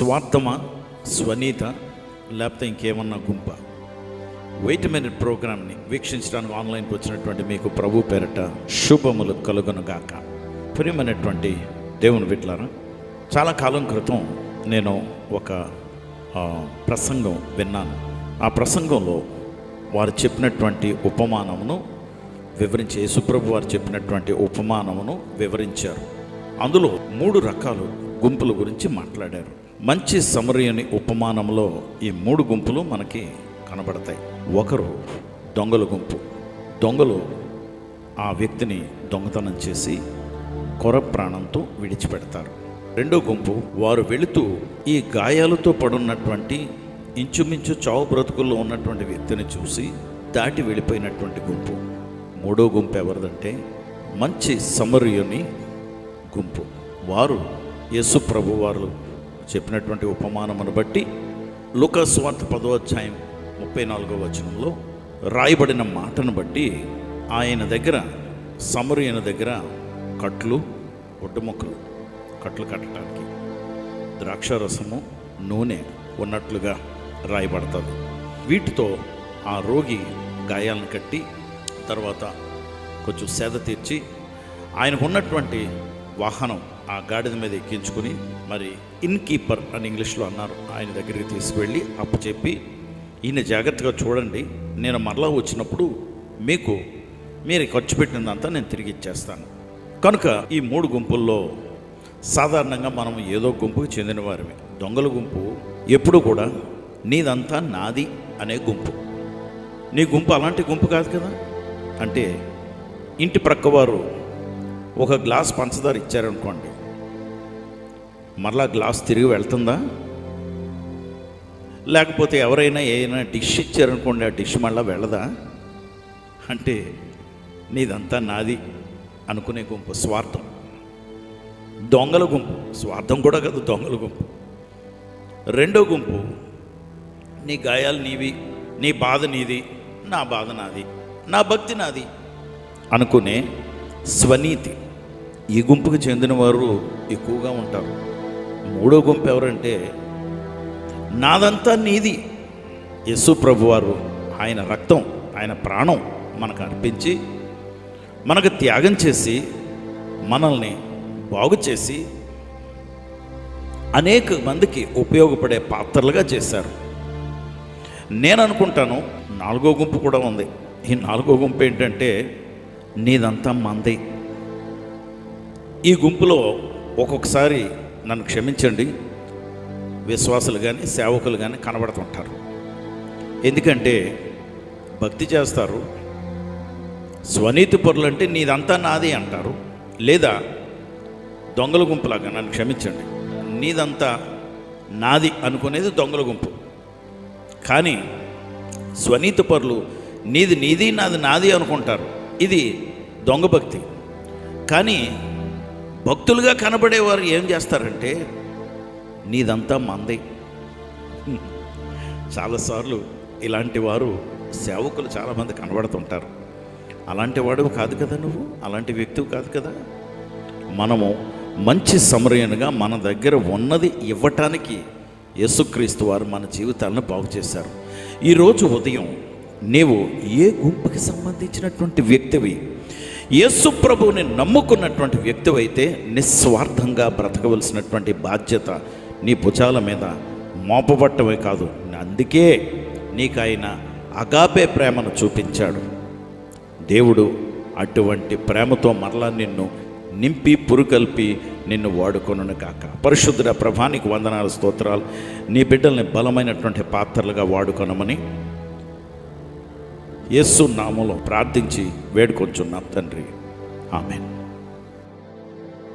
స్వార్థమా స్వనీత లేకపోతే ఇంకేమన్నా గుంప? Wait minute ప్రోగ్రామ్ని వీక్షించడానికి ఆన్లైన్కి వచ్చినటువంటి మీకు ప్రభు పేరట శుభములు కలుగునుగాక ప్రియమైనటువంటి దేవుని విట్లారా చాలా కాలం క్రితం నేను ఒక ప్రసంగం విన్నాను. ఆ ప్రసంగంలో వారు చెప్పినటువంటి ఉపమానమును వివరించి యేసుప్రభు వారు చెప్పినటువంటి ఉపమానమును వివరించారు. అందులో మూడు రకాలు గుంపుల గురించి మాట్లాడారు. మంచి సమరయని ఉపమానంలో ఈ మూడు గుంపులు మనకి కనబడతాయి. ఒకరు దొంగల గుంపు. దొంగలు ఆ వ్యక్తిని దొంగతనం చేసి కొర ప్రాణంతో విడిచిపెడతారు. రెండో గుంపు వారు వెళుతూ ఈ గాయాలతో పడున్నటువంటి ఇంచుమించు చావు బ్రతుకుల్లో ఉన్నటువంటి వ్యక్తిని చూసి దాటి వెళ్ళిపోయినటువంటి గుంపు. మూడో గుంపు ఎవరిదంటే మంచి సమరయుని గుంపు. వారు యేసు ప్రభు వారు చెప్పినటువంటి ఉపమానమును బట్టి లుకస్వార్త పదో అధ్యాయం ముప్పై నాలుగో వచనంలో రాయబడిన మాటను బట్టి ఆయన దగ్గర సమరుయన దగ్గర కట్లు ఒడ్డుముక్కలు కట్లు కట్టడానికి ద్రాక్షరసము నూనె ఉన్నట్లుగా రాయబడుతుంది. వీటితో ఆ రోగి గాయాలను కట్టి తర్వాత కొంచెం సేద తీర్చి ఆయనకు ఉన్నటువంటి వాహనం ఆ గాడిద మీద ఎక్కించుకుని మరి ఇన్ కీపర్ అని ఇంగ్లీష్లో అన్నారు. ఆయన దగ్గరికి తీసుకువెళ్ళి అప్పచెప్పి ఈయన జాగ్రత్తగా చూడండి నేను మరలా వచ్చినప్పుడు మీకు మీరు ఖర్చు పెట్టినంతా నేను తిరిగి ఇచ్చేస్తాను. కనుక ఈ మూడు గుంపుల్లో సాధారణంగా మనం ఏదో గుంపుకు చెందిన వారిమే. దొంగల గుంపు ఎప్పుడు కూడా నీదంతా నాది అనే గుంపు. నీ గుంపు అలాంటి గుంపు కాదు కదా? అంటే ఇంటి ప్రక్కవారు ఒక గ్లాస్ పంచదార ఇచ్చారనుకోండి. మరలా గ్లాస్ తిరిగి వెళ్తుందా? లేకపోతే ఎవరైనా ఏదైనా డిష్ ఇచ్చారనుకోండి ఆ డిష్ మళ్ళీ వెళ్ళదా? అంటే నీదంతా నాది అనుకునే గుంపు స్వార్థం. దొంగల గుంపు స్వార్థం కూడా కాదు దొంగల గుంపు. రెండో గుంపు నీ గాయాలు నీవి నీ బాధ నీది నా బాధ నాది నా భక్తి నాది అనుకునే స్వనీతి. ఈ గుంపుకు చెందిన వారు ఎక్కువగా ఉంటారు. మూడో గుంపు ఎవరంటే నాదంతా నీది. యస్సు ప్రభువారు ఆయన రక్తం ఆయన ప్రాణం మనకు అర్పించి మనకు త్యాగం చేసి మనల్ని బాగు చేసి అనేక మందికి ఉపయోగపడే పాత్రలుగా చేశారు. నేను అనుకుంటాను నాలుగో గుంపు కూడా ఉంది. ఈ నాలుగో గుంపు ఏంటంటే నీదంతా మందే. ఈ గుంపులో ఒక్కొక్కసారి నన్ను క్షమించండి. విశ్వాసులు కానీ సేవకులు కానీ కనబడుతుంటారు. ఎందుకంటే భక్తి చేస్తారు. స్వనీతి పరులు అంటే నీదంతా నాది అంటారు. లేదా దొంగల గుంపులాగా నన్ను క్షమించండి. నీదంతా నాది అనుకునేది దొంగల గుంపు. కానీ స్వనీతి పరులు నీది నీది నాది నాది అనుకుంటారు. ఇది దొంగ భక్తి. కానీ భక్తులుగా కనబడేవారు ఏం చేస్తారంటే నీదంతా మందే. చాలాసార్లు ఇలాంటి వారు సేవకులు చాలామంది కనబడుతుంటారు. అలాంటి వాడు కాదు కదా నువ్వు? అలాంటి వ్యక్తివి కాదు కదా? మనము మంచి సమరయనుగా మన దగ్గర ఉన్నది ఇవ్వటానికి యేసుక్రీస్తు వారు మన జీవితాలను బాగు చేశారు. ఈరోజు ఉదయం నీవు ఏ గుంపుకి సంబంధించినటువంటి వ్యక్తివి యేసు ప్రభువుని నమ్ముకున్నటువంటి వ్యక్తివైతే నిస్వార్థంగా బ్రతకవలసినటువంటి బాధ్యత నీ భుజాల మీద మోపబట్టమే కాదు. అందుకే నీకు ఆయన అగాపే ప్రేమను చూపించాడు. దేవుడు అటువంటి ప్రేమతో మరలా నిన్ను నింపి పురుకల్పి నిన్ను వాడుకొనును కాక పరిశుద్ధుడ ప్రభానికి వందనాల స్తోత్రాలు. నీ బిడ్డల్ని బలమైనటువంటి పాత్రలుగా వాడుకొనమని యేసు నామములో ప్రార్థించి వేడుకొంచున్నాం తండ్రి. ఆమెను.